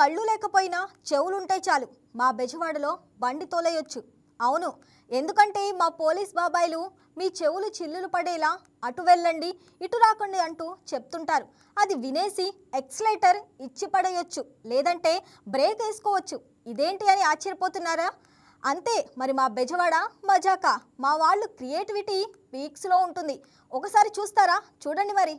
కళ్ళు లేకపోయినా చెవులుంటే చాలు. మా బెజవాడలో బండి తోలేయొచ్చు. అవును ఎందుకంటే మా పోలీస్ బాబాయిలు మీ చెవులు చిల్లులు పడేలా అటు వెళ్ళండి ఇటు రాకండి అంటూ చెప్తుంటారు. అది వినేసి ఎక్స్లేటర్ ఇచ్చి పడేయొచ్చు లేదంటే బ్రేక్ వేసుకోవచ్చు. ఇదేంటి అని ఆశ్చర్యపోతున్నారా? అంతే మరి మా బెజవాడ మజాకా. మా వాళ్ళు క్రియేటివిటీ పీక్స్లో ఉంటుంది. ఒకసారి చూస్తారా? చూడండి మరి.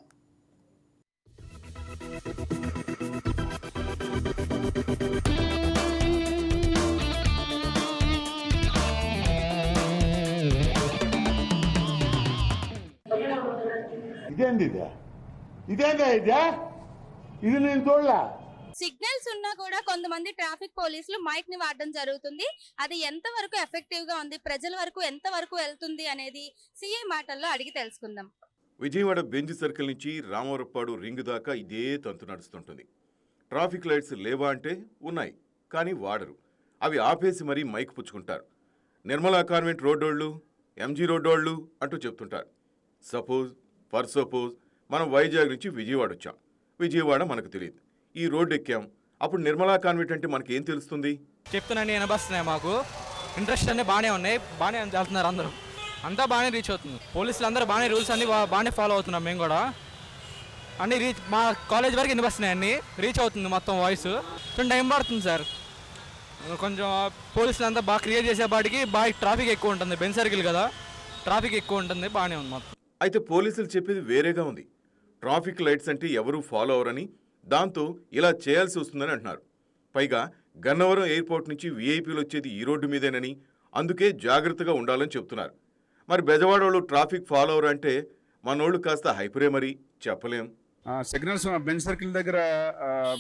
ఇదేంది ఇదే ఇదేందా ఇదే? ఇది నేను చూడలే. సిగ్నల్స్ ఉన్నా కూడా కొంతమంది ట్రాఫిక్ పోలీసులు మైక్ని వాడడం జరుగుతుంది. అది ఎంత వరకు ఎఫెక్టివ్గా ఉంది? ప్రజల వరకు ఎంత వరకు వెళ్తుంది అనేది సీఐ మాటల్లో అడిగి తెలుసుకుందాం. విజయవాడ బెంజ్ సర్కిల్ నుంచి రామవరపాడు రింగ్ దాకా ఇదే తంతు నడుస్తుంటుంది. ట్రాఫిక్ లైట్స్ లేవా అంటే ఉన్నాయి కానీ వాడరు. అవి ఆపేసి మరీ మైక్ పుచ్చుకుంటారు. నిర్మలా కాన్వెంట్ రోడ్డోళ్ళు ఎంజీ రోడ్డోళ్ళు అంటూ చెప్తుంటారు. సపోజ్ ఫర్ సపోజ్ మనం వైజాగ్ నుంచి విజయవాడ వచ్చాం. విజయవాడ మనకు తెలియదు. ఈ రోడ్డు ఎక్కాం. అప్పుడు నిర్మలా కాన్వెంట్ అంటే మనకి ఏం తెలుస్తుంది? చెప్తున్నాను వినబస్తున్నాయి మాకు. ఇంట్రెస్ట్ అన్నీ బాగానే ఉన్నాయి. బాగానే వెళ్తున్నారు అందరూ. అంతా బాగానే రీచ్ అవుతుంది. పోలీసులు అందరూ బాగానే రూల్స్ అన్ని బాగానే ఫాలో అవుతున్నాం మేము కూడా. అన్ని రీచ్ మా కాలేజ్ వరకు వినిపిస్తున్నాయి అన్ని? రీచ్ అవుతుంది మొత్తం వాయిస్ కొంచెం టైం పడుతుంది సార్. కొంచెం పోలీసులు అంతా బాగా క్రియేట్ చేసేపాటికి బాగా ట్రాఫిక్ ఎక్కువ ఉంటుంది. బెన్ సర్కిల్ కదా. ట్రాఫిక్ ఎక్కువ ఉంటుంది. బాగానే ఉంది మొత్తం. అయితే పోలీసులు చెప్పేది వేరేగా ఉంది. ట్రాఫిక్ లైట్స్ అంటే ఎవరూ ఫాలో అవరని దాంతో ఇలా చేయాల్సి వస్తుందని అంటున్నారు. పైగా గన్నవరం ఎయిర్పోర్ట్ నుంచి వీఐపీలు వచ్చేది ఈ రోడ్డు మీదేనని అందుకే జాగ్రత్తగా ఉండాలని చెప్తున్నారు. మరి బెజవాడ వాళ్ళు ట్రాఫిక్ ఫాలో అవరు అంటే మనోళ్ళు కాస్త హైపరే మరి చెప్పలేం. సిగ్నల్స్ బెంచ్ సర్కిల్ దగ్గర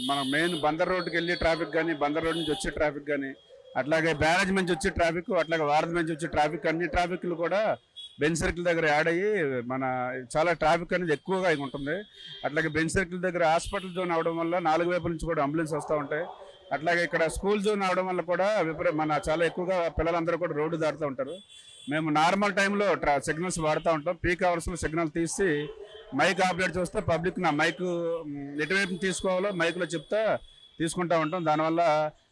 మన మెయిన్ బందర్ రోడ్డుకి వెళ్ళి ట్రాఫిక్ కానీ బందర్ రోడ్ నుంచి వచ్చే ట్రాఫిక్ కానీ అట్లాగే బ్యారేజ్ నుంచి వచ్చే ట్రాఫిక్ అట్లాగే వారధి నుంచి వచ్చే ట్రాఫిక్ అన్ని ట్రాఫిక్లు కూడా బెంచ్ సర్కిల్ దగ్గర యాడ్ అయ్యి మన చాలా ట్రాఫిక్ అనేది ఎక్కువగా ఉంటుంది. అట్లాగే బెంచ్ సర్కిల్ దగ్గర హాస్పిటల్ జోన్ అవడం వల్ల నాలుగు వైపుల నుంచి కూడా అంబులెన్స్ వస్తూ ఉంటాయి. అట్లాగే ఇక్కడ స్కూల్ జోన్ అవడం వల్ల కూడా విపరీత మన చాలా ఎక్కువగా పిల్లలందరూ కూడా రోడ్డు దాటుతూ ఉంటారు. మేము నార్మల్ టైంలో ట్రా సిగ్నల్స్ వాడుతూ ఉంటాం. పీక్ అవర్స్లో సిగ్నల్ తీసి మైక్ ఆపరేట్ చూస్తే పబ్లిక్ నా మైక్ ఎటువైపు తీసుకోవాలో మైక్లో చెప్తా తీసుకుంటూ ఉంటాం. దానివల్ల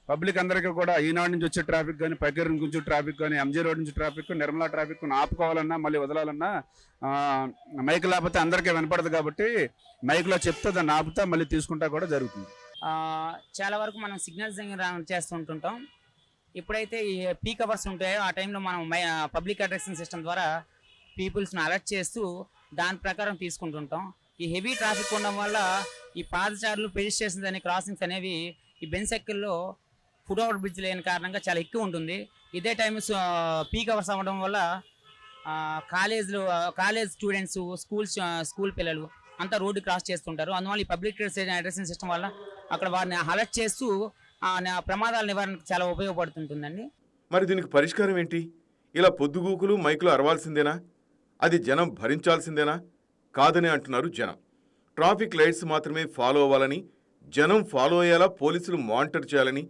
పబ్లిక్ అందరికీ కూడా ఈనాడు నుంచి వచ్చే ట్రాఫిక్ కానీ పైకర్ నుంచి ట్రాఫిక్ కానీ ఎంజీ రోడ్ నుంచి ట్రాఫిక్ నిర్మలా ట్రాఫిక్ ఆపుకోవాలన్నా మళ్ళీ వదలాలన్నా మైక్ లేకపోతే అందరికీ వినపడదు కాబట్టి మైక్లో చెప్తే దాన్ని ఆపుతా మళ్ళీ తీసుకుంటా కూడా జరుగుతుంది. చాలా వరకు మనం సిగ్నల్స్ దగ్గర చేస్తూ ఉంటుంటాం. ఎప్పుడైతే ఈ పీక్ అవర్స్ ఉంటాయో ఆ టైంలో మనం పబ్లిక్ అడ్రసింగ్ సిస్టమ్ ద్వారా పీపుల్స్ని అలర్ట్ చేస్తూ దాని ప్రకారం తీసుకుంటుంటాం. ఈ హెవీ ట్రాఫిక్ ఉండడం వల్ల ఈ పాదచారులు పెజిస్ట్రేషన్స్ అనే క్రాసింగ్స్ అనేవి ఈ బెన్సెక్కిల్లో ఫుట్ ఓవర్ బ్రిడ్జ్ లేని కారణంగా చాలా ఎక్కువ ఉంటుంది. ఇదే టైం పీక్ అవర్స్ అవ్వడం వల్ల ఆ, కాలేజ్లు కాలేజ్ స్టూడెంట్స్ స్కూల్స్ స్కూల్ పిల్లలు అంతా రోడ్డు క్రాస్ చేస్తుంటారు. అందువల్ల ఈ పబ్లిక్ అడ్రసింగ్ సిస్టమ్ వల్ల అక్కడ వారిని అలర్ట్ చేస్తూ ప్రమాదాల నివారణకు చాలా ఉపయోగపడుతుంటుందండి. మరి దీనికి పరిష్కారం ఏంటి? ఇలా పొద్దుగూకులు మైకులు అరవాల్సిందేనా? అది జనం భరించాల్సిందేనా? కాదని అంటున్నారు జనం. ట్రాఫిక్ లైట్స్ మాత్రమే ఫాలో అవ్వాలని జనం ఫాలో అయ్యేలా పోలీసులు మానిటర్ చేయాలని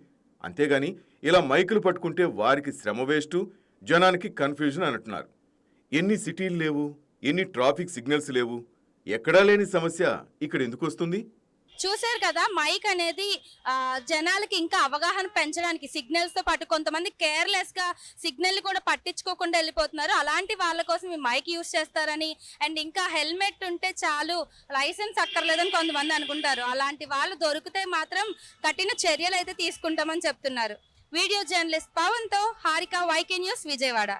అంతేగాని ఇలా మైకులు పట్టుకుంటే వారికి శ్రమ వేస్టు జనానికి కన్ఫ్యూజన్ అంటున్నారు ఎన్ని సిటీలు లేవు ఎన్ని ట్రాఫిక్ సిగ్నల్స్ లేవు ఎక్కడా లేని సమస్య ఇక్కడ ఎందుకు వస్తుంది? చూశారు కదా మైక్ అనేది జనాలకి ఇంకా అవగాహన పెంచడానికి సిగ్నల్స్తో పాటు కొంతమంది కేర్లెస్గా సిగ్నల్ కూడా పట్టించుకోకుండా వెళ్ళిపోతున్నారు. అలాంటి వాళ్ళ కోసం ఈ మైక్ యూస్ చేస్తారని అండ్ ఇంకా హెల్మెట్ ఉంటే చాలు లైసెన్స్ అక్కర్లేదని కొంతమంది అనుకుంటారు. అలాంటి వాళ్ళు దొరికితే మాత్రం కఠిన చర్యలు అయితే తీసుకుంటామని చెప్తున్నారు. వీడియో జర్నలిస్ట్ పవన్తో హారిక వైకే న్యూస్ విజయవాడ.